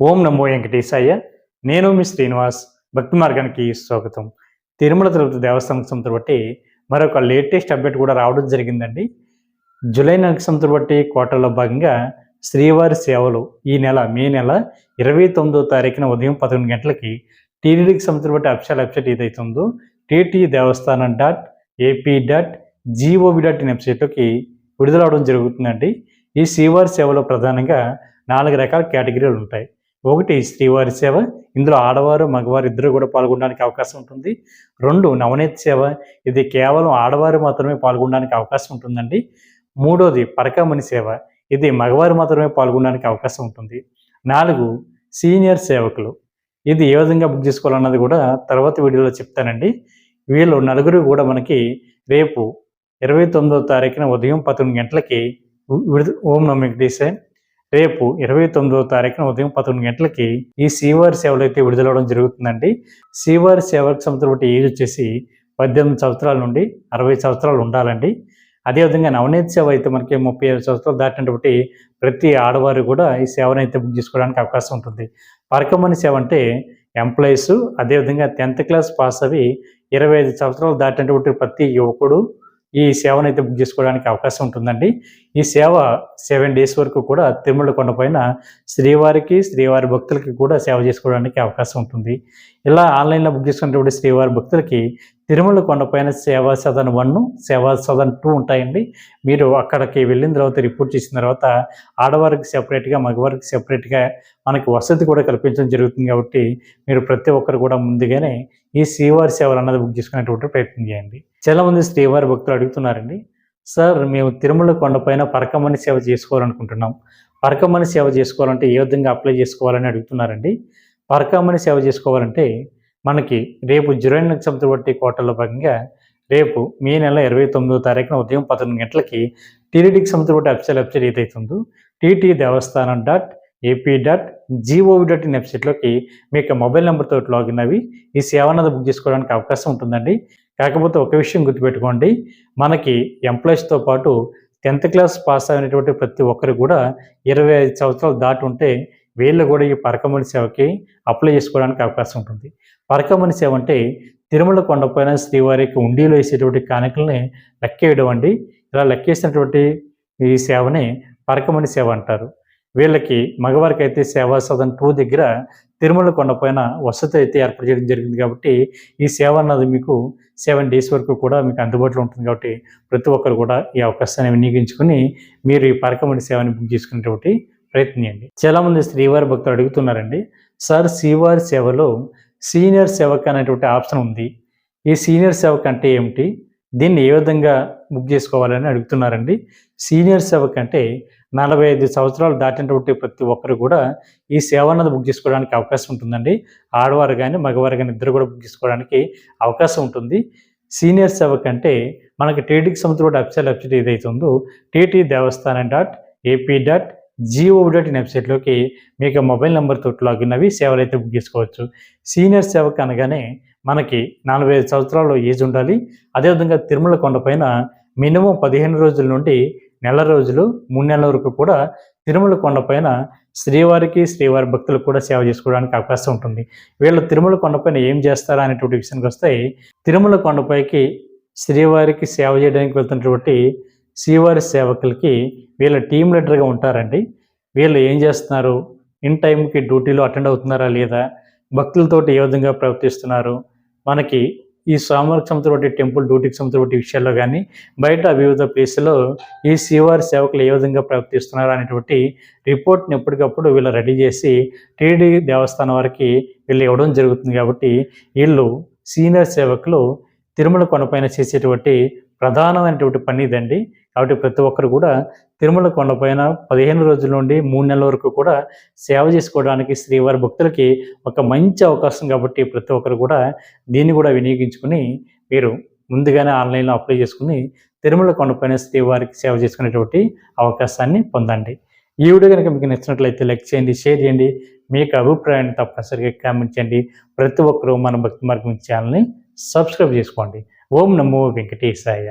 ఓం నమో వెంకటేశాయ. నేను మీ శ్రీనివాస్. భక్తి మార్గానికి స్వాగతం. తిరుమల తిరుపతి దేవస్థానం సంతులు బట్టి మరొక లేటెస్ట్ అప్డేట్ కూడా రావడం జరిగిందండి. జూలై నెల సంతులు బట్టి కోటల్లో భాగంగా శ్రీవారి సేవలు ఈ నెల మే నెల ఇరవై తొమ్మిదో తారీఖున ఉదయం పదకొండు గంటలకి టీడీడీకి సంతులు బట్టి అఫిషియల్ వెబ్సైట్ ఏదైతుందో TT Devasthanam dot AP dot GOB dot in వెబ్సైట్లోకి విడుదలవడం జరుగుతుందండి. ఈ శ్రీవారి సేవలో ప్రధానంగా నాలుగు రకాల కేటగిరీలు ఉంటాయి. ఒకటి శ్రీవారి సేవ ఇందులో ఆడవారు మగవారు ఇద్దరు కూడా పాల్గొనడానికి అవకాశం ఉంటుంది. రెండు నవనీత సేవ ఇది కేవలం ఆడవారు మాత్రమే పాల్గొనడానికి అవకాశం ఉంటుందండి. మూడోది పరకామణి సేవ ఇది మగవారు మాత్రమే పాల్గొనడానికి అవకాశం ఉంటుంది. నాలుగు సీనియర్ సేవకులు ఇది ఏ విధంగా బుక్ చేసుకోవాలన్నది కూడా తర్వాత వీడియోలో చెప్తానండి. వీళ్ళు నలుగురు కూడా మనకి రేపు ఇరవై తొమ్మిదో తారీఖున ఉదయం పదకొండు గంటలకి విడుదల ఓం నమ సార్ రేపు ఇరవై తొమ్మిదో తారీఖున ఉదయం పదకొండు గంటలకి ఈ శ్రీవారి సేవలు అయితే విడుదలవడం జరుగుతుందండి. శ్రీవారి సేవకు సంబంధించిన ఏజ్ వచ్చేసి పద్దెనిమిది సంవత్సరాల నుండి అరవై సంవత్సరాలు ఉండాలండి. అదేవిధంగా నవనీత సేవ అయితే మనకి ముప్పై ఐదు సంవత్సరాలు దాటినటువంటి ప్రతి ఆడవారు కూడా ఈ సేవను అయితే బుక్ చేసుకోవడానికి అవకాశం ఉంటుంది. పరకమని సేవ అంటే ఎంప్లాయీస్ అదేవిధంగా టెన్త్ క్లాస్ పాస్ అవి ఇరవై ఐదు సంవత్సరాలు దాటినటువంటి ప్రతి యువకుడు ఈ సేవను అయితే బుక్ చేసుకోవడానికి అవకాశం ఉంటుందండి. ఈ సేవ సెవెన్ డేస్ వరకు కూడా తిరుమల కొండపైన శ్రీవారికి శ్రీవారి భక్తులకి కూడా సేవ చేసుకోవడానికి అవకాశం ఉంటుంది. ఇలా ఆన్లైన్లో బుక్ చేసుకున్నటువంటి శ్రీవారి భక్తులకి తిరుమల కొండపైన సేవా సదన్ వన్ సేవా సదన్ టూ ఉంటాయండి. మీరు అక్కడికి వెళ్ళిన తర్వాత రిపోర్ట్ చేసిన తర్వాత ఆడవారికి సెపరేట్గా మగవారికి సెపరేట్గా మనకి వసతి కూడా కల్పించడం జరుగుతుంది కాబట్టి మీరు ప్రతి ఒక్కరు కూడా ముందుగానే ఈ శ్రీవారి సేవలు అన్నది బుక్ చేసుకునేటువంటి ప్రయత్నం చేయండి. చాలామంది శ్రీవారి భక్తులు అడుగుతున్నారండి. సార్ మేము తిరుమల కొండపైన పరకమని సేవ చేసుకోవాలనుకుంటున్నాం. పరకమని సేవ చేసుకోవాలంటే ఏ విధంగా అప్లై చేసుకోవాలని అడుగుతున్నారండి? పరకమని సేవ చేసుకోవాలంటే మనకి రేపు జిరోయిన్ నక్షత్రం బట్టి కోటల్లో భాగంగా రేపు మే నెల ఇరవై తొమ్మిదో తారీఖున ఉదయం పదకొండు గంటలకి టీడీడీకి సంవత్సరం వెబ్సైట్ వెబ్సైట్ ఏదైతుందో TT Devasthanam dot AP dot gov dot in వెబ్సైట్లోకి మీకు మొబైల్ నెంబర్తో లాగిన్ అవి ఈ సేవనది బుక్ చేసుకోవడానికి అవకాశం ఉంటుందండి. కాకపోతే ఒక విషయం గుర్తుపెట్టుకోండి. మనకి ఎంప్లాయీస్తో పాటు టెన్త్ క్లాస్ పాస్ అయినటువంటి ప్రతి ఒక్కరు కూడా ఇరవై ఐదు సంవత్సరాలు దాటి ఉంటే వీళ్ళు కూడా ఈ పరకమణి సేవకి అప్లై చేసుకోవడానికి అవకాశం ఉంటుంది. పరకమని సేవ అంటే తిరుమల కొండపైన శ్రీవారికి ఉండీలో వేసేటువంటి కానుకల్ని లెక్కేయడం అండి. ఇలా లెక్కేసినటువంటి ఈ సేవని పరకమని సేవ అంటారు. వీళ్ళకి మగవారికి అయితే సేవా సదన్ టూ దగ్గర తిరుమల కొండపైన వసతి అయితే ఏర్పాటు చేయడం జరిగింది కాబట్టి ఈ సేవ అన్నది మీకు సెవెన్ డేస్ వరకు కూడా మీకు అందుబాటులో ఉంటుంది కాబట్టి ప్రతి ఒక్కరు కూడా ఈ అవకాశాన్ని వినియోగించుకొని మీరు ఈ పరకమని సేవని బుక్ చేసుకునేటువంటి ప్రయత్నించండి చాలామంది శ్రీవారి భక్తులు అడుగుతున్నారండి సార్ శ్రీవారి సేవలో సీనియర్ సేవక్ అనేటువంటి ఆప్షన్ ఉంది. ఈ సీనియర్ సేవక్ అంటే ఏమిటి? దీన్ని ఏ విధంగా బుక్ చేసుకోవాలని అడుగుతున్నారండి? సీనియర్ సేవక్ అంటే నలభై ఐదు సంవత్సరాలు దాటినటువంటి ప్రతి ఒక్కరు కూడా ఈ సేవ అన్నది బుక్ చేసుకోవడానికి అవకాశం ఉంటుందండి. ఆడవారు కానీ మగవారు కానీ ఇద్దరు కూడా బుక్ చేసుకోవడానికి అవకాశం ఉంటుంది. సీనియర్ సేవక్ అంటే మనకి టీటీకి సంబంధించిన వెబ్సైట్ వెబ్సైట్ ఏదైతే ఉందో TT Devasthanam dot AP dot gov dot in వెబ్సైట్లోకి మీకు మొబైల్ నెంబర్ తోటి లాగిన్ అవి సేవలు అయితే బుక్ చేసుకోవచ్చు. సీనియర్ సేవకు అనగానే మనకి నలభై ఐదు సంవత్సరాలు ఏజ్ ఉండాలి. అదేవిధంగా తిరుమల కొండపైన మినిమం పదిహేను రోజుల నుండి నెల రోజులు మూడు నెలల వరకు కూడా తిరుమల కొండపైన శ్రీవారికి శ్రీవారి భక్తులకు కూడా సేవ చేసుకోవడానికి అవకాశం ఉంటుంది. వీళ్ళు తిరుమల కొండపైన ఏం చేస్తారా అనేటువంటి విషయానికి వస్తే తిరుమల కొండపైకి శ్రీవారికి సేవ చేయడానికి వెళ్తున్నటువంటి శ్రీవారి సేవకులకి వీళ్ళ టీం లీడర్గా ఉంటారండి. వీళ్ళు ఏం చేస్తున్నారు? ఇన్ టైంకి డ్యూటీలో అటెండ్ అవుతున్నారా లేదా? భక్తులతోటి ఏ విధంగా ప్రవర్తిస్తున్నారు? మనకి ఈ స్వామివారికి సంబంధించిన టెంపుల్ డ్యూటీకి సంబంధించిన విషయాల్లో కానీ బయట వివిధ ప్లేసుల్లో ఈ శ్రీవారి సేవకులు ఏ విధంగా ప్రవర్తిస్తున్నారు అనేటువంటి రిపోర్ట్ని ఎప్పటికప్పుడు వీళ్ళు రెడీ చేసి టీడీ దేవస్థానం వారికి వీళ్ళు ఇవ్వడం జరుగుతుంది కాబట్టి వీళ్ళు సీనియర్ సేవకులు తిరుమల కొండపైన చేసేటువంటి ప్రధానమైనటువంటి పని ఇదండి. కాబట్టి ప్రతి ఒక్కరు కూడా తిరుమల కొండపైన పదిహేను రోజుల నుండి మూడు నెలల వరకు కూడా సేవ చేసుకోవడానికి శ్రీవారి భక్తులకి ఒక మంచి అవకాశం కాబట్టి ప్రతి ఒక్కరు కూడా దీన్ని కూడా వినియోగించుకుని మీరు ముందుగానే ఆన్లైన్లో అప్లై చేసుకుని తిరుమల కొండపైన శ్రీవారికి సేవ చేసుకునేటువంటి అవకాశాన్ని పొందండి. ఈ వీడియో కనుక మీకు నచ్చినట్లయితే లైక్ చేయండి షేర్ చేయండి. మీకు అభిప్రాయాన్ని తప్పనిసరిగా కామెంట్ చేయండి. ప్రతి ఒక్కరూ మన భక్తి మార్గం ఛానల్ని సబ్స్క్రైబ్ చేసుకోండి. ఓం నమో వెంకటేశాయ.